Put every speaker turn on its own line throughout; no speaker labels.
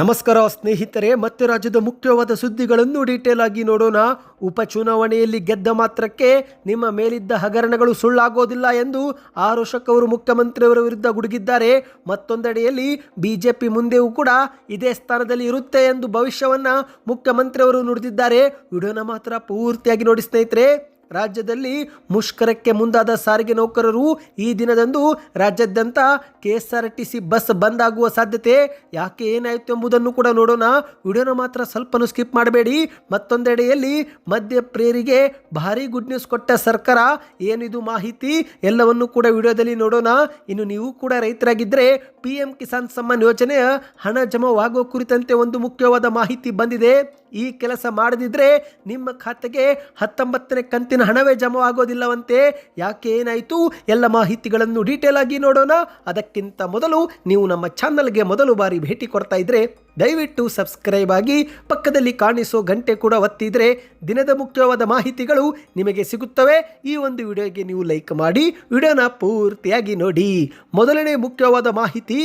ನಮಸ್ಕಾರ ಸ್ನೇಹಿತರೆ, ಮತ್ತೆ ರಾಜ್ಯದ ಮುಖ್ಯವಾದ ಸುದ್ದಿಗಳನ್ನು ಡೀಟೇಲ್ ಆಗಿ ನೋಡೋಣ. ಉಪಚುನಾವಣೆಯಲ್ಲಿ ಗೆದ್ದ ಮಾತ್ರಕ್ಕೆ ನಿಮ್ಮ ಮೇಲಿದ್ದ ಹಗರಣಗಳು ಸುಳ್ಳಾಗೋದಿಲ್ಲ ಎಂದು ಆರೋಶಕ್ ಅವರು ಮುಖ್ಯಮಂತ್ರಿಯವರ ವಿರುದ್ಧ ಗುಡುಗಿದ್ದಾರೆ. ಮತ್ತೊಂದೆಡೆಯಲ್ಲಿ ಬಿಜೆಪಿ ಮುಂದೆಯೂ ಕೂಡ ಇದೇ ಸ್ಥಾನದಲ್ಲಿ ಇರುತ್ತೆ ಎಂದು ಭವಿಷ್ಯವನ್ನ ಮುಖ್ಯಮಂತ್ರಿಯವರು ನುಡಿದಿದ್ದಾರೆ. ವಿಡಿಯೋನ ಮಾತ್ರ ಪೂರ್ತಿಯಾಗಿ ನೋಡಿ ಸ್ನೇಹಿತರೆ. ರಾಜ್ಯದಲ್ಲಿ ಮುಷ್ಕರಕ್ಕೆ ಮುಂದಾದ ಸಾರಿಗೆ ನೌಕರರು ಈ ದಿನದಂದು ರಾಜ್ಯಾದ್ಯಂತ K S R T C bus bandh ಆಗುವ ಸಾಧ್ಯತೆ ಯಾಕೆ ಏನಾಯಿತು ಎಂಬುದನ್ನು ಕೂಡ ನೋಡೋಣ. ವಿಡಿಯೋನ ಮಾತ್ರ ಸ್ವಲ್ಪನೂ ಸ್ಕಿಪ್ ಮಾಡಬೇಡಿ. ಮತ್ತೊಂದೆಡೆಯಲ್ಲಿ ಮಧ್ಯ ಪ್ರೇರಿಗೆ ಭಾರಿ ಗುಡ್ ನ್ಯೂಸ್ ಕೊಟ್ಟ ಸರ್ಕಾರ ಏನಿದು ಮಾಹಿತಿ ಎಲ್ಲವನ್ನು ಕೂಡ ವಿಡಿಯೋದಲ್ಲಿ ನೋಡೋಣ. ಇನ್ನು ನೀವು ಕೂಡ ರೈತರಾಗಿದ್ದರೆ ಪಿ ಎಂ ಕಿಸಾನ್ ಸಮ್ಮಾನ್ ಯೋಜನೆಯ ಹಣ ಜಮಾವಾಗುವ ಕುರಿತಂತೆ ಒಂದು ಮುಖ್ಯವಾದ ಮಾಹಿತಿ ಬಂದಿದೆ. ಈ ಕೆಲಸ ಮಾಡದಿದ್ದರೆ ನಿಮ್ಮ ಖಾತೆಗೆ ಹತ್ತೊಂಬತ್ತನೇ ಕಂತಿನ ಹಣವೇ ಜಮಾ ಆಗೋದಿಲ್ಲವಂತೆ ಯಾಕೆ ಏನಾಯಿತು? ಎಲ್ಲ ಮಾಹಿತಿಗಳನ್ನು ಡೀಟೇಲ್ ಆಗಿ ನೋಡೋಣ. ಅದಕ್ಕಿಂತ ಮೊದಲು ನೀವು ನಮ್ಮ ಚಾನಲ್ಗೆ ಮೊದಲು ಬಾರಿ ಭೇಟಿ ಕೊಡ್ತಾ ಇದ್ರೆ ದಯವಿಟ್ಟು ಸಬ್ಸ್ಕ್ರೈಬ್ ಆಗಿ ಪಕ್ಕದಲ್ಲಿ ಕಾಣಿಸೋ ಗಂಟೆ ಕೂಡ ಒತ್ತಿದ್ರೆ ದಿನದ ಮುಖ್ಯವಾದ ಮಾಹಿತಿಗಳು ನಿಮಗೆ ಸಿಗುತ್ತವೆ. ಈ ಒಂದು ವಿಡಿಯೋಗೆ ನೀವು ಲೈಕ್ ಮಾಡಿ, ವಿಡಿಯೋನ ಪೂರ್ತಿಯಾಗಿ ನೋಡಿ. ಮೊದಲನೇ ಮುಖ್ಯವಾದ ಮಾಹಿತಿ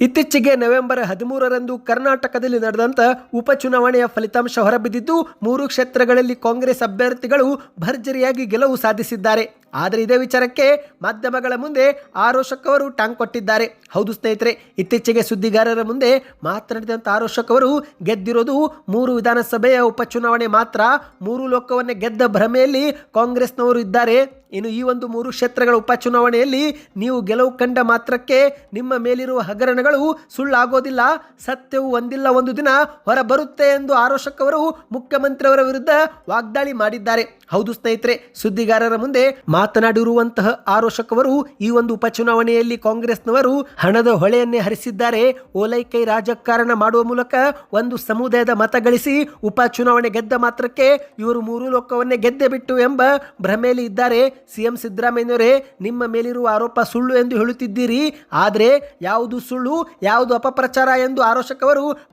ಇತ್ತೀಚೆಗೆ ನವೆಂಬರ್ ಹದಿಮೂರರಂದು ಕರ್ನಾಟಕದಲ್ಲಿ ನಡೆದಂತ ಉಪಚುನಾವಣೆಯ ಫಲಿತಾಂಶ ಹೊರಬಿದ್ದಿದ್ದು, ಮೂರು ಕ್ಷೇತ್ರಗಳಲ್ಲಿ ಕಾಂಗ್ರೆಸ್ ಅಭ್ಯರ್ಥಿಗಳು ಭರ್ಜರಿಯಾಗಿ ಗೆಲುವು ಸಾಧಿಸಿದ್ದಾರೆ. ಆದರೆ ಇದೇ ವಿಚಾರಕ್ಕೆ ಮಾಧ್ಯಮಗಳ ಮುಂದೆ ಆರೋಶಕ್ ಅವರು ಟಾಂಗ್ ಕೊಟ್ಟಿದ್ದಾರೆ. ಹೌದು ಸ್ನೇಹಿತರೆ, ಇತ್ತೀಚೆಗೆ ಸುದ್ದಿಗಾರರ ಮುಂದೆ ಮಾತನಾಡಿದಂಥ ಆರೋಶಕ್ ಅವರು, ಗೆದ್ದಿರೋದು ಮೂರು ವಿಧಾನಸಭೆಯ ಉಪಚುನಾವಣೆ ಮಾತ್ರ, ಮೂರು ಲೋಕವನ್ನೇ ಗೆದ್ದ ಭ್ರಮೆಯಲ್ಲಿ ಕಾಂಗ್ರೆಸ್ನವರು ಇದ್ದಾರೆ. ಇನ್ನು ಈ ಒಂದು ಮೂರು ಕ್ಷೇತ್ರಗಳ ಉಪಚುನಾವಣೆಯಲ್ಲಿ ನೀವು ಗೆಲುವು ಕಂಡ ಮಾತ್ರಕ್ಕೆ ನಿಮ್ಮ ಮೇಲಿರುವ ಹಗರಣಗಳು ಸುಳ್ಳಾಗೋದಿಲ್ಲ, ಸತ್ಯವು ಒಂದಿಲ್ಲ ಒಂದು ದಿನ ಹೊರ ಬರುತ್ತೆ ಎಂದು ಆರೋಶಕ್ ಅವರು ಮುಖ್ಯಮಂತ್ರಿಯವರ ವಿರುದ್ಧ ವಾಗ್ದಾಳಿ ಮಾಡಿದ್ದಾರೆ. ಹೌದು ಸ್ನೇಹಿತರೆ, ಸುದ್ದಿಗಾರರ ಮುಂದೆ ಮಾತನಾಡಿರುವಂತಹ ಆರೋಶಕ್ ಅವರು ಈ ಒಂದು ಉಪಚುನಾವಣೆಯಲ್ಲಿ ಕಾಂಗ್ರೆಸ್ನವರು ಹಣದ ಹೊಳೆಯನ್ನೇ ಹರಿಸಿದ್ದಾರೆ. ಓಲೈಕೈ ರಾಜಕಾರಣ ಮಾಡುವ ಮೂಲಕ ಒಂದು ಸಮುದಾಯದ ಮತ ಗಳಿಸಿ ಉಪಚುನಾವಣೆ ಗೆದ್ದ ಮಾತ್ರಕ್ಕೆ ಇವರು ಮೂರು ಲೋಕವನ್ನೇ ಗೆದ್ದೆ ಬಿಟ್ಟು ಎಂಬ ಭ್ರಮೆಯಲ್ಲಿ ಇದ್ದಾರೆ. ಸಿಎಂ ಸಿದ್ದರಾಮಯ್ಯನವರೇ, ನಿಮ್ಮ ಮೇಲಿರುವ ಆರೋಪ ಸುಳ್ಳು ಎಂದು ಹೇಳುತ್ತಿದ್ದೀರಿ. ಆದರೆ ಯಾವುದು ಸುಳ್ಳು, ಯಾವುದು ಅಪಪ್ರಚಾರ ಎಂದು ಆರೋಷಕ್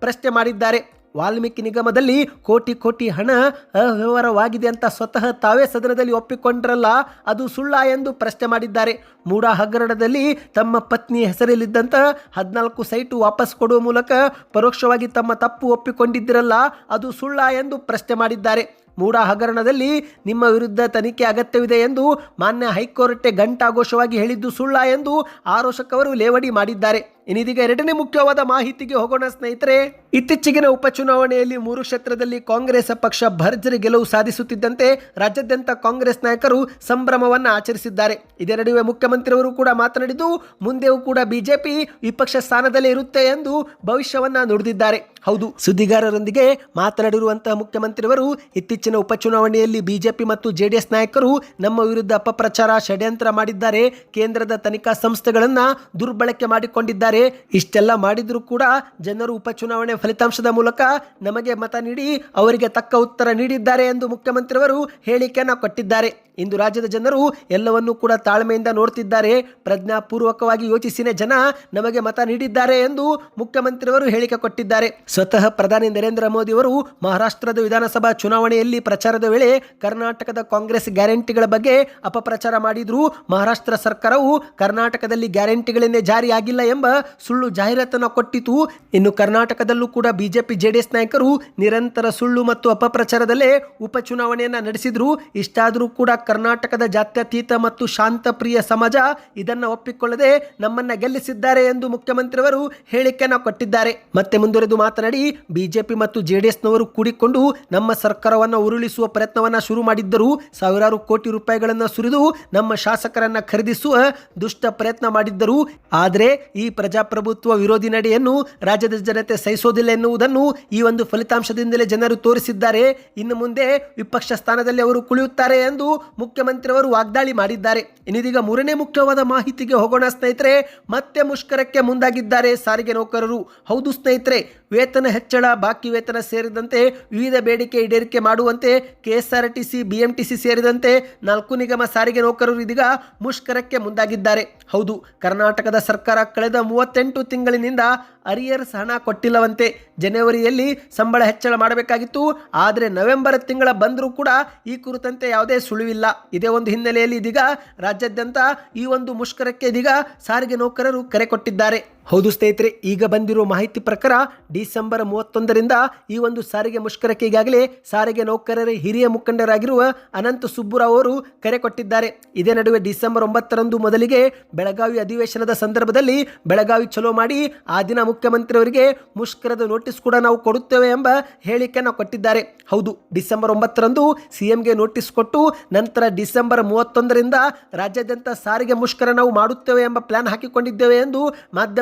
ಪ್ರಶ್ನೆ ಮಾಡಿದ್ದಾರೆ. ವಾಲ್ಮೀಕಿ ನಿಗಮದಲ್ಲಿ ಕೋಟಿ ಕೋಟಿ ಹಣ ಅವ್ಯವಹಾರವಾಗಿದೆ ಅಂತ ಸ್ವತಃ ತಾವೇ ಸದನದಲ್ಲಿ ಒಪ್ಪಿಕೊಂಡ್ರಲ್ಲ, ಅದು ಸುಳ್ಳ ಎಂದು ಪ್ರಶ್ನೆ ಮಾಡಿದ್ದಾರೆ. ಮೂಡ ಹಗರಣದಲ್ಲಿ ತಮ್ಮ ಪತ್ನಿ ಹೆಸರಲ್ಲಿದ್ದಂಥ ಹದಿನಾಲ್ಕು ಸೈಟು ವಾಪಸ್ ಕೊಡುವ ಮೂಲಕ ಪರೋಕ್ಷವಾಗಿ ತಮ್ಮ ತಪ್ಪು ಒಪ್ಪಿಕೊಂಡಿದ್ದಿರಲ್ಲ, ಅದು ಸುಳ್ಳ ಎಂದು ಪ್ರಶ್ನೆ ಮಾಡಿದ್ದಾರೆ. ಮೂಡ ಹಗರಣದಲ್ಲಿ ನಿಮ್ಮ ವಿರುದ್ಧ ತನಿಖೆ ಅಗತ್ಯವಿದೆ ಎಂದು ಮಾನ್ಯ ಹೈಕೋರ್ಟ್ ಗಂಟಾಘೋಷವಾಗಿ ಹೇಳಿದ್ದು ಸುಳ್ಳ ಎಂದು ಆರೋಶಕ್ ಅವರು ಲೇವಡಿ ಮಾಡಿದ್ದಾರೆ. ಇನ್ನಿದೀಗ ಎರಡನೇ ಮುಖ್ಯವಾದ ಮಾಹಿತಿಗೆ ಹೋಗೋಣ ಸ್ನೇಹಿತರೆ, ಇತ್ತೀಚೆಗಿನ ಉಪಚುನಾವಣೆಯಲ್ಲಿ ಮೂರು ಕ್ಷೇತ್ರದಲ್ಲಿ ಕಾಂಗ್ರೆಸ್ ಪಕ್ಷ ಭರ್ಜರಿ ಗೆಲುವು ಸಾಧಿಸುತ್ತಿದ್ದಂತೆ ರಾಜ್ಯಾದ್ಯಂತ ಕಾಂಗ್ರೆಸ್ ನಾಯಕರು ಸಂಭ್ರಮವನ್ನು ಆಚರಿಸಿದ್ದಾರೆ. ಇದೇ ನಡುವೆ ಮುಖ್ಯಮಂತ್ರಿಯವರು ಕೂಡ ಮಾತನಾಡಿದ್ದು, ಮುಂದೆಯೂ ಕೂಡ ಬಿಜೆಪಿ ವಿಪಕ್ಷ ಸ್ಥಾನದಲ್ಲಿ ಇರುತ್ತೆ ಎಂದು ಭವಿಷ್ಯವನ್ನ ನುಡಿದಿದ್ದಾರೆ. ಹೌದು, ಸುದ್ದಿಗಾರರೊಂದಿಗೆ ಮಾತನಾಡಿರುವಂತಹ ಮುಖ್ಯಮಂತ್ರಿಯವರು, ಇತ್ತೀಚಿನ ಉಪಚುನಾವಣೆಯಲ್ಲಿ ಬಿಜೆಪಿ ಮತ್ತು ಜೆಡಿಎಸ್ ನಾಯಕರು ನಮ್ಮ ವಿರುದ್ಧ ಅಪಪ್ರಚಾರ ಷಡ್ಯಂತ್ರ ಮಾಡಿದ್ದಾರೆ. ಕೇಂದ್ರದ ತನಿಖಾ ಸಂಸ್ಥೆಗಳನ್ನ ದುರ್ಬಳಕೆ ಮಾಡಿಕೊಂಡಿದ್ದಾರೆ. ಇಷ್ಟೆಲ್ಲ ಮಾಡಿದ್ರು ಕೂಡ ಜನರು ಉಪಚುನಾವಣೆ ಫಲಿತಾಂಶದ ಮೂಲಕ ನಮಗೆ ಮತ ನೀಡಿ ಅವರಿಗೆ ತಕ್ಕ ಉತ್ತರ ನೀಡಿದ್ದಾರೆ ಎಂದು ಮುಖ್ಯಮಂತ್ರಿಯವರು ಹೇಳಿಕೆಯನ್ನು ಕೊಟ್ಟಿದ್ದಾರೆ. ಇಂದು ರಾಜ್ಯದ ಜನರು ಎಲ್ಲವನ್ನೂ ಕೂಡ ತಾಳ್ಮೆಯಿಂದ ನೋಡ್ತಿದ್ದಾರೆ. ಪ್ರಜ್ಞಾಪೂರ್ವಕವಾಗಿ ಯೋಚಿಸಿನೇ ಜನ ನಮಗೆ ಮತ ನೀಡಿದ್ದಾರೆ ಎಂದು ಮುಖ್ಯಮಂತ್ರಿಯವರು ಹೇಳಿಕೆ ಕೊಟ್ಟಿದ್ದಾರೆ. ಸ್ವತಃ ಪ್ರಧಾನಿ ನರೇಂದ್ರ ಮೋದಿ ಅವರು ಮಹಾರಾಷ್ಟ್ರದ ವಿಧಾನಸಭಾ ಚುನಾವಣೆಯಲ್ಲಿ ಪ್ರಚಾರದ ವೇಳೆ ಕರ್ನಾಟಕದ ಕಾಂಗ್ರೆಸ್ ಗ್ಯಾರಂಟಿಗಳ ಬಗ್ಗೆ ಅಪಪ್ರಚಾರ ಮಾಡಿದ್ರು. ಮಹಾರಾಷ್ಟ್ರ ಸರ್ಕಾರವು ಕರ್ನಾಟಕದಲ್ಲಿ ಗ್ಯಾರಂಟಿಗಳನ್ನೇ ಜಾರಿಯಾಗಿಲ್ಲ ಎಂಬ ಸುಳ್ಳು ಜಾಹೀರಾತನ್ನು ಕೊಟ್ಟಿತು. ಇನ್ನು ಕರ್ನಾಟಕದಲ್ಲೂ ಕೂಡ ಬಿಜೆಪಿ ಜೆಡಿಎಸ್ ನಾಯಕರು ನಿರಂತರ ಸುಳ್ಳು ಮತ್ತು ಅಪಪ್ರಚಾರದಲ್ಲೇ ಉಪಚುನಾವಣೆಯನ್ನು ನಡೆಸಿದ್ರು. ಇಷ್ಟಾದರೂ ಕೂಡ ಕರ್ನಾಟಕದ ಜಾತ್ಯತೀತ ಮತ್ತು ಶಾಂತಪ್ರಿಯ ಸಮಾಜ ಇದನ್ನ ಒಪ್ಪಿಕೊಳ್ಳದೆ ನಮ್ಮನ್ನ ಗೆಲ್ಲಿಸಿದ್ದಾರೆ ಎಂದು ಮುಖ್ಯಮಂತ್ರಿಯವರು ಹೇಳಿಕೆಯನ್ನು ಕೊಟ್ಟಿದ್ದಾರೆ. ಮತ್ತೆ ಮುಂದುವರೆದು ಮಾತನಾಡಿ, ಬಿಜೆಪಿ ಮತ್ತು ಜೆಡಿಎಸ್ನವರು ಕೂಡಿಕೊಂಡು ನಮ್ಮ ಸರ್ಕಾರವನ್ನು ಉರುಳಿಸುವ ಪ್ರಯತ್ನವನ್ನ ಶುರು ಮಾಡಿದ್ದರು. ಸಾವಿರಾರು ಕೋಟಿ ರೂಪಾಯಿಗಳನ್ನು ಸುರಿದು ನಮ್ಮ ಶಾಸಕರನ್ನ ಖರೀದಿಸುವ ದುಷ್ಟ ಪ್ರಯತ್ನ ಮಾಡಿದ್ದರು. ಆದರೆ ಈ ಪ್ರಜಾಪ್ರಭುತ್ವ ವಿರೋಧಿ ನಡೆಯನ್ನು ರಾಜ್ಯದ ಜನತೆ ಸಹಿಸೋದಿಲ್ಲ ಎನ್ನುವುದನ್ನು ಈ ಒಂದು ಫಲಿತಾಂಶದಿಂದಲೇ ಜನರು ತೋರಿಸಿದ್ದಾರೆ. ಇನ್ನು ಮುಂದೆ ವಿಪಕ್ಷ ಸ್ಥಾನದಲ್ಲಿ ಅವರು ಕುಳಿಯುತ್ತಾರೆ ಎಂದು ಮುಖ್ಯಮಂತ್ರಿಯವರು ವಾಗ್ದಾಳಿ ಮಾಡಿದ್ದಾರೆ. ಇನ್ನಿದೀಗ ಮೂರನೇ ಮುಖ್ಯವಾದ ಮಾಹಿತಿಗೆ ಹೋಗೋಣ ಸ್ನೇಹಿತರೆ, ಮತ್ತೆ ಮುಷ್ಕರಕ್ಕೆ ಮುಂದಾಗಿದ್ದಾರೆ ಸಾರಿಗೆ ನೌಕರರು. ಹೌದು ಸ್ನೇಹಿತರೆ, ವೇತನ ಹೆಚ್ಚಳ, ಬಾಕಿ ವೇತನ ಸೇರಿದಂತೆ ವಿವಿಧ ಬೇಡಿಕೆ ಈಡೇರಿಕೆ ಮಾಡುವಂತೆ ಕೆಎಸ್ಆರ್ಟಿಸಿ, ಬಿಎಂಟಿಸಿ ಸೇರಿದಂತೆ ನಾಲ್ಕು ನಿಗಮ ಸಾರಿಗೆ ನೌಕರರು ಇದೀಗ ಮುಷ್ಕರಕ್ಕೆ ಮುಂದಾಗಿದ್ದಾರೆ. ಹೌದು, ಕರ್ನಾಟಕದ ಸರ್ಕಾರ ಕಳೆದ ಮೂವತ್ತೆಂಟು ತಿಂಗಳಿನಿಂದ ಅರಿಯರ್ಸ್ ಹಣ ಕೊಟ್ಟಿಲ್ಲವಂತೆ. ಜನವರಿಯಲ್ಲಿ ಸಂಬಳ ಹೆಚ್ಚಳ ಮಾಡಬೇಕಾಗಿತ್ತು. ಆದರೆ ನವೆಂಬರ್ ತಿಂಗಳ ಬಂದರೂ ಕೂಡ ಈ ಕುರಿತಂತೆ ಯಾವುದೇ ಸುಳಿವಿಲ್ಲ. ಇದೇ ಒಂದು ಹಿನ್ನೆಲೆಯಲ್ಲಿ ಇದೀಗ ರಾಜ್ಯಾದ್ಯಂತ ಈ ಒಂದು ಮುಷ್ಕರಕ್ಕೆ ಇದೀಗ ಸಾರಿಗೆ ನೌಕರರು ಕರೆ ಕೊಟ್ಟಿದ್ದಾರೆ. ಹೌದು ಸ್ನೇಹಿತರೆ, ಈಗ ಬಂದಿರುವ ಮಾಹಿತಿ ಪ್ರಕಾರ ಡಿಸೆಂಬರ್ ಮೂವತ್ತೊಂದರಿಂದ ಈ ಒಂದು ಸಾರಿಗೆ ಮುಷ್ಕರಕ್ಕೆ ಈಗಾಗಲೇ ಸಾರಿಗೆ ನೌಕರರ ಹಿರಿಯ ಮುಖಂಡರಾಗಿರುವ ಅನಂತ ಸುಬ್ಬುರಾವ್ ಅವರು ಕರೆ ಕೊಟ್ಟಿದ್ದಾರೆ. ಇದೇ ನಡುವೆ ಡಿಸೆಂಬರ್ ಒಂಬತ್ತರಂದು ಮೊದಲಿಗೆ ಬೆಳಗಾವಿ ಅಧಿವೇಶನದ ಸಂದರ್ಭದಲ್ಲಿ ಬೆಳಗಾವಿ ಚಲೋ ಮಾಡಿ ಆ ದಿನ ಮುಖ್ಯಮಂತ್ರಿಯವರಿಗೆ ಮುಷ್ಕರದ ನೋಟಿಸ್ ಕೂಡ ನಾವು ಕೊಡುತ್ತೇವೆ ಎಂಬ ಹೇಳಿಕೆಯನ್ನು ಕೊಟ್ಟಿದ್ದಾರೆ. ಹೌದು, ಡಿಸೆಂಬರ್ ಒಂಬತ್ತರಂದು ಸಿಎಂಗೆ ನೋಟಿಸ್ ಕೊಟ್ಟು ನಂತರ ಡಿಸೆಂಬರ್ ಮೂವತ್ತೊಂದರಿಂದ ರಾಜ್ಯಾದ್ಯಂತ ಸಾರಿಗೆ ಮುಷ್ಕರ ನಾವು ಮಾಡುತ್ತೇವೆ ಎಂಬ ಪ್ಲಾನ್ ಹಾಕಿಕೊಂಡಿದ್ದೇವೆ ಎಂದು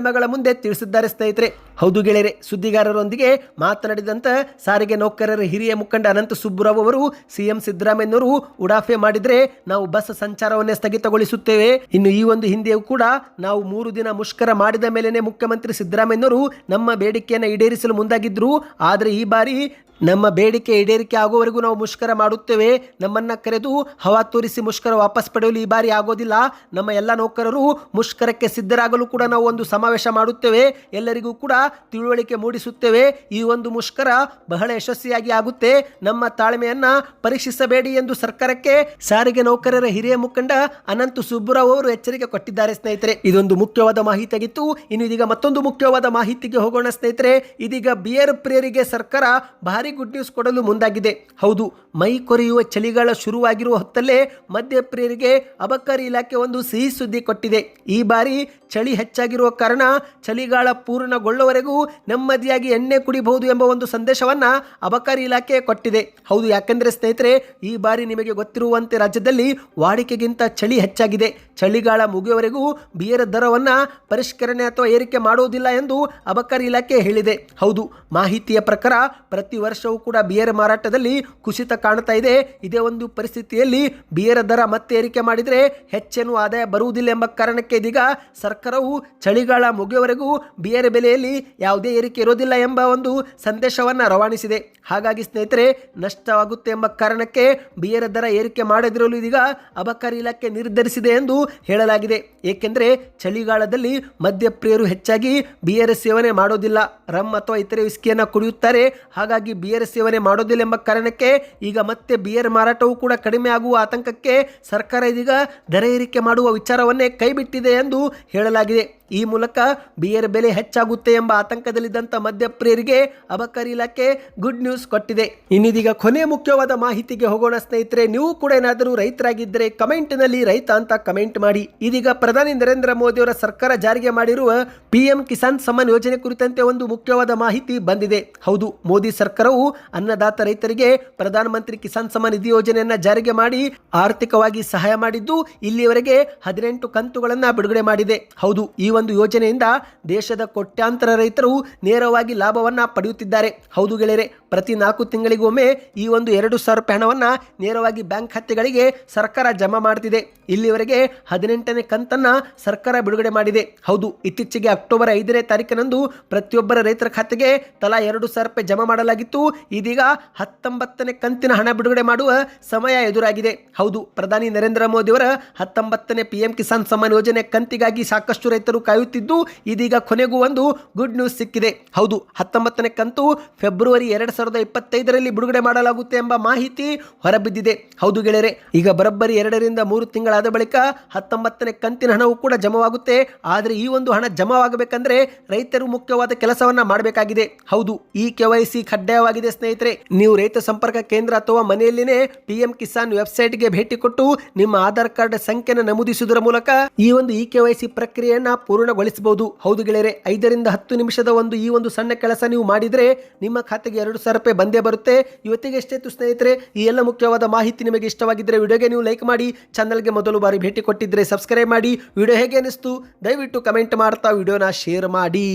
ಮಾಧ್ಯಮಗಳ ಮುಂದೆ ತಿಳಿಸಿದ್ದಾರೆ ಸ್ನೇಹಿತರೆ. ಹೌದು ಗೆಳೆಯರೆ, ಸುದ್ದಿಗಾರರೊಂದಿಗೆ ಮಾತನಾಡಿದಂತ ಸಾರಿಗೆ ನೌಕರರ ಹಿರಿಯ ಮುಖಂಡ ಅನಂತ ಸುಬ್ಬುರಾವ್ ಅವರು ಸಿಎಂ ಸಿದ್ದರಾಮಯ್ಯನವರು ಉಡಾಫೆ ಮಾಡಿದ್ರೆ ನಾವು ಬಸ್ ಸಂಚಾರವನ್ನೇ ಸ್ಥಗಿತಗೊಳಿಸುತ್ತೇವೆ. ಇನ್ನು ಈ ಒಂದು ಹಿಂದೆಯೂ ಕೂಡ ನಾವು ಮೂರು ದಿನ ಮುಷ್ಕರ ಮಾಡಿದ ಮೇಲೆನೆ ಮುಖ್ಯಮಂತ್ರಿ ಸಿದ್ದರಾಮಯ್ಯನವರು ನಮ್ಮ ಬೇಡಿಕೆಯನ್ನು ಈಡೇರಿಸಲು ಮುಂದಾಗಿದ್ರು. ಆದರೆ ಈ ಬಾರಿ ನಮ್ಮ ಬೇಡಿಕೆ ಈಡೇರಿಕೆ ಆಗುವವರೆಗೂ ನಾವು ಮುಷ್ಕರ ಮಾಡುತ್ತೇವೆ. ನಮ್ಮನ್ನ ಕರೆದು ಹವಾ ತೋರಿಸಿ ಮುಷ್ಕರ ವಾಪಸ್ ಪಡೆಯಲು ಈ ಬಾರಿ ಆಗೋದಿಲ್ಲ. ನಮ್ಮ ಎಲ್ಲ ನೌಕರರು ಮುಷ್ಕರಕ್ಕೆ ಸಿದ್ಧರಾಗಲು ಕೂಡ ನಾವು ಒಂದು ಸಮಾವೇಶ ಮಾಡುತ್ತೇವೆ. ಎಲ್ಲರಿಗೂ ಕೂಡ ತಿಳುವಳಿಕೆ ಮೂಡಿಸುತ್ತೇವೆ. ಈ ಒಂದು ಮುಷ್ಕರ ಬಹಳ ಯಶಸ್ವಿಯಾಗಿ ಆಗುತ್ತೆ. ನಮ್ಮ ತಾಳ್ಮೆಯನ್ನ ಪರೀಕ್ಷಿಸಬೇಡಿ ಎಂದು ಸರ್ಕಾರಕ್ಕೆ ಸಾರಿಗೆ ನೌಕರರ ಹಿರಿಯ ಮುಖಂಡ ಅನಂತ ಸುಬ್ಬುರಾವ್ ಅವರು ಎಚ್ಚರಿಕೆ ಕೊಟ್ಟಿದ್ದಾರೆ ಸ್ನೇಹಿತರೆ. ಇದೊಂದು ಮುಖ್ಯವಾದ ಮಾಹಿತಿ ಆಗಿತ್ತು ಇನ್ನು ಇದೀಗ ಮತ್ತೊಂದು ಮುಖ್ಯವಾದ ಮಾಹಿತಿಗೆ ಹೋಗೋಣ ಸ್ನೇಹಿತರೆ. ಇದೀಗ ಬಿಯರ್ ಪ್ರಿಯರಿಗೆ ಸರ್ಕಾರ ಭಾರಿ ಗುಡ್ ನ್ಯೂಸ್ ಕೊಡಲು ಮುಂದಾಗಿದೆ. ಹೌದು, ಮೈ ಕೊರೆಯುವ ಚಳಿಗಾಲ ಶುರುವಾಗಿರುವ ಹೊತ್ತಲ್ಲೇ ಮಧ್ಯಪ್ರಿಯರಿಗೆ ಅಬಕಾರಿ ಇಲಾಖೆ ಒಂದು ಸಿಹಿ ಸುದ್ದಿ ಕೊಟ್ಟಿದೆ. ಈ ಬಾರಿ ಚಳಿ ಹೆಚ್ಚಾಗಿರುವ ಕಾರಣ ಚಳಿಗಾಲ ಪೂರ್ಣಗೊಳ್ಳುವವರೆಗೂ ನೆಮ್ಮದಿಯಾಗಿ ಎಣ್ಣೆ ಕುಡಿಬಹುದು ಎಂಬ ಒಂದು ಸಂದೇಶವನ್ನ ಅಬಕಾರಿ ಇಲಾಖೆ ಕೊಟ್ಟಿದೆ. ಹೌದು, ಯಾಕೆಂದ್ರೆ ಸ್ನೇಹಿತರೆ, ಈ ಬಾರಿ ನಿಮಗೆ ಗೊತ್ತಿರುವಂತೆ ರಾಜ್ಯದಲ್ಲಿ ವಾಡಿಕೆಗಿಂತ ಚಳಿ ಹೆಚ್ಚಾಗಿದೆ. ಚಳಿಗಾಲ ಮುಗಿಯುವವರೆಗೂ ಬಿಯರ ದರವನ್ನ ಪರಿಷ್ಕರಣೆ ಅಥವಾ ಏರಿಕೆ ಮಾಡುವುದಿಲ್ಲ ಎಂದು ಅಬಕಾರಿ ಇಲಾಖೆ ಹೇಳಿದೆ. ಹೌದು, ಮಾಹಿತಿಯ ಪ್ರಕಾರ ಪ್ರತಿ ವರ್ಷವೂ ಕೂಡ ಬಿಯರ್ ಮಾರಾಟದಲ್ಲಿ ಕುಸಿತ ಕಾಣ್ತಾ ಇದೆ. ಇದೇ ಒಂದು ಪರಿಸ್ಥಿತಿಯಲ್ಲಿ ಬಿಯರ್ ದರ ಮತ್ತೆ ಏರಿಕೆ ಮಾಡಿದರೆ ಹೆಚ್ಚೇನು ಆದಾಯ ಬರುವುದಿಲ್ಲ ಎಂಬ ಕಾರಣಕ್ಕೆ ಇದೀಗ ಸರ್ಕಾರವು ಚಳಿಗಾಲ ಮುಗಿಯುವವರೆಗೂ ಬಿಯರ್ ಬೆಲೆಯಲ್ಲಿ ಯಾವುದೇ ಏರಿಕೆ ಇರೋದಿಲ್ಲ ಎಂಬ ಒಂದು ಸಂದೇಶವನ್ನು ರವಾನಿಸಿದೆ. ಹಾಗಾಗಿ ಸ್ನೇಹಿತರೆ, ನಷ್ಟವಾಗುತ್ತೆ ಎಂಬ ಕಾರಣಕ್ಕೆ ಬಿಯರ್ ದರ ಏರಿಕೆ ಮಾಡದಿರಲು ಇದೀಗ ಅಬಕಾರಿ ಇಲಾಖೆ ನಿರ್ಧರಿಸಿದೆ ಎಂದು ಹೇಳಲಾಗಿದೆ. ಏಕೆಂದರೆ ಚಳಿಗಾಲದಲ್ಲಿ ಮದ್ಯಪ್ರಿಯರು ಹೆಚ್ಚಾಗಿ ಬಿಯರ್ ಸೇವನೆ ಮಾಡೋದಿಲ್ಲ. ರಮ್ ಅಥವಾ ಇತರೆ ವಿಸ್ಕಿಯನ್ನು ಕುಡಿಯುತ್ತಾರೆ. ಹಾಗಾಗಿ ಬಿಯರ್ ಸೇವನೆ ಮಾಡೋದಿಲ್ಲ ಎಂಬ ಕಾರಣಕ್ಕೆ ಈಗ ಮತ್ತೆ ಬಿಯರ್ ಮಾರಾಟವೂ ಕೂಡ ಕಡಿಮೆ ಆಗುವ ಆತಂಕಕ್ಕೆ ಸರ್ಕಾರ ಇದೀಗ ದರ ಏರಿಕೆ ಮಾಡುವ ವಿಚಾರವನ್ನೇ ಕೈಬಿಟ್ಟಿದೆ ಎಂದು ಹೇಳಲಾಗಿದೆ. ಈ ಮೂಲಕ ಬಿಯರ್ ಬೆಲೆ ಹೆಚ್ಚಾಗುತ್ತೆ ಎಂಬ ಆತಂಕದಲ್ಲಿದ್ದಂಥ ಮದ್ಯಪ್ರಿಯರಿಗೆ ಅಬಕಾರಿ ಇಲಾಖೆ ಗುಡ್ ನ್ಯೂಸ್ ಕೊಟ್ಟಿದೆ. ಇನ್ನಿದೀಗ ಕೊನೆ ಮುಖ್ಯವಾದ ಮಾಹಿತಿಗೆ ಹೋಗೋಣ ಸ್ನೇಹಿತರೆ, ನೀವು ಕೂಡ ಏನಾದರೂ ರೈತರಾಗಿದ್ದರೆ ಕಮೆಂಟ್ನಲ್ಲಿ ರೈತ ಅಂತ ಕಮೆಂಟ್ ಮಾಡಿ. ಇದೀಗ ಪ್ರಧಾನಿ ನರೇಂದ್ರ ಮೋದಿಯವರ ಸರ್ಕಾರ ಜಾರಿಗೆ ಮಾಡಿರುವ ಪಿಎಂ ಕಿಸಾನ್ ಸಮ್ಮಾನ್ ಯೋಜನೆ ಕುರಿತಂತೆ ಒಂದು ಮುಖ್ಯವಾದ ಮಾಹಿತಿ ಬಂದಿದೆ. ಹೌದು, ಮೋದಿ ಸರ್ಕಾರವು ಅನ್ನದಾತ ರೈತರಿಗೆ ಪ್ರಧಾನಮಂತ್ರಿ ಕಿಸಾನ್ ಸಮ್ಮಾನ್ ನಿಧಿ ಯೋಜನೆಯನ್ನ ಜಾರಿಗೆ ಮಾಡಿ ಆರ್ಥಿಕವಾಗಿ ಸಹಾಯ ಮಾಡಿದ್ದು ಇಲ್ಲಿಯವರೆಗೆ ಹದಿನೆಂಟು ಕಂತುಗಳನ್ನ ಬಿಡುಗಡೆ ಮಾಡಿದೆ. ಹೌದು, ಈ ಒಂದು ಯೋಜನೆಯಿಂದ ದೇಶದ ಕೋಟ್ಯಾಂತರ ರೈತರು ನೇರವಾಗಿ ಲಾಭವನ್ನು ಪಡೆಯುತ್ತಿದ್ದಾರೆ. ಹೌದು ಗೆಳೆಯರೆ, ಪ್ರತಿ ನಾಲ್ಕು ತಿಂಗಳಿಗೊಮ್ಮೆ ಈ ಒಂದು ಎರಡು ಸಾವಿರ ರೂಪಾಯಿ ಹಣವನ್ನು ನೇರವಾಗಿ ಬ್ಯಾಂಕ್ ಖಾತೆಗಳಿಗೆ ಸರ್ಕಾರ ಜಮಾ ಮಾಡ್ತಿದೆ. ಇಲ್ಲಿವರೆಗೆ ಹದಿನೆಂಟನೇ ಕಂತನ್ನು ಸರ್ಕಾರ ಬಿಡುಗಡೆ ಮಾಡಿದೆ. ಹೌದು, ಇತ್ತೀಚೆಗೆ ಅಕ್ಟೋಬರ್ ಐದನೇ ತಾರೀಕಿನಂದು ಪ್ರತಿಯೊಬ್ಬರ ರೈತರ ಖಾತೆಗೆ ತಲಾ ಎರಡು ಸಾವಿರ ರೂಪಾಯಿ ಜಮಾ ಮಾಡಲಾಗಿತ್ತು. ಇದೀಗ ಹತ್ತೊಂಬತ್ತನೇ ಕಂತಿನ ಹಣ ಬಿಡುಗಡೆ ಮಾಡುವ ಸಮಯ ಎದುರಾಗಿದೆ. ಹೌದು, ಪ್ರಧಾನಿ ನರೇಂದ್ರ ಮೋದಿಯವರ ಹತ್ತೊಂಬತ್ತನೇ ಪಿ ಎಂ ಕಿಸಾನ್ ಸಮ್ಮಾನ್ ಯೋಜನೆ ಕಂತಿಗಾಗಿ ಸಾಕಷ್ಟು ರೈತರು ಕಾಯುತ್ತಿದ್ದು, ಇದೀಗ ಕೊನೆಗೂ ಒಂದು ಗುಡ್ ನ್ಯೂಸ್ ಸಿಕ್ಕಿದೆ. ಹೌದು, ಹತ್ತೊಂಬತ್ತನೇ ಕಂತು ಫೆಬ್ರವರಿ ಎರಡು ಸಾವಿರದ ಇಪ್ಪತ್ತೈದರಲ್ಲಿ ಬಿಡುಗಡೆ ಮಾಡಲಾಗುತ್ತೆ ಎಂಬ ಮಾಹಿತಿ ಹೊರಬಿದ್ದಿದೆ. ಹೌದು ಗೆಳೆಯರೆ, ಈಗ ಬರೋಬ್ಬರಿ ಎರಡರಿಂದ ಮೂರು ತಿಂಗಳಾದ ಬಳಿಕ ಹತ್ತೊಂಬತ್ತನೇ ಕಂತಿನ ಹಣವು ಕೂಡ ಜಮವಾಗುತ್ತೆ. ಆದರೆ ಈ ಒಂದು ಹಣ ಜಮವಾಗಬೇಕಂದ್ರೆ ರೈತರು ಮುಖ್ಯವಾದ ಕೆಲಸವನ್ನ ಮಾಡಬೇಕಾಗಿದೆ. ಹೌದು, ಈ ಕೆವೈಸಿ ಕಡ್ಡಾಯವಾಗಿದೆ ಸ್ನೇಹಿತರೆ. ನೀವು ರೈತ ಸಂಪರ್ಕ ಕೇಂದ್ರ ಅಥವಾ ಮನೆಯಲ್ಲಿನೇ ಪಿಎಂ ಕಿಸಾನ್ ವೆಬ್ಸೈಟ್ಗೆ ಭೇಟಿ ಕೊಟ್ಟು ನಿಮ್ಮ ಆಧಾರ್ ಕಾರ್ಡ್ ಸಂಖ್ಯೆಯನ್ನು ನಮೂದಿಸುವುದರ ಮೂಲಕ ಈ ಒಂದು ಇ ಕೆವೈಸಿ ಪ್ರಕ್ರಿಯೆಯನ್ನ ಪೂರ್ಣಗೊಳಿಸಬಹುದು. ಹೌದು ಗೆಳೆಯರೆ, ಐದರಿಂದ ಹತ್ತು ನಿಮಿಷದ ಒಂದು ಈ ಒಂದು ಸಣ್ಣ ಕೆಲಸ ನೀವು ಮಾಡಿದರೆ ನಿಮ್ಮ ಖಾತೆಗೆ ಎರಡು ಸಾವಿರ ರೂಪಾಯಿ ಬಂದೇ ಬರುತ್ತೆ. ಇವತ್ತಿಗೆ ಎಷ್ಟೇತು ಸ್ನೇಹಿತರೆ, ಈ ಎಲ್ಲ ಮುಖ್ಯವಾದ ಮಾಹಿತಿ ನಿಮಗೆ ಇಷ್ಟವಾಗಿದ್ದರೆ ವಿಡಿಯೋಗೆ ನೀವು ಲೈಕ್ ಮಾಡಿ, ಚಾನಲ್ಗೆ ಮೊದಲು ಬಾರಿ ಭೇಟಿ ಕೊಟ್ಟಿದ್ದರೆ ಸಬ್ಸ್ಕ್ರೈಬ್ ಮಾಡಿ. ವಿಡಿಯೋ ಹೇಗೆ ಅನಿಸ್ತು, ದಯವಿಟ್ಟು ಕಮೆಂಟ್ ಮಾಡ್ತಾ ವಿಡಿಯೋನ ಶೇರ್ ಮಾಡಿ.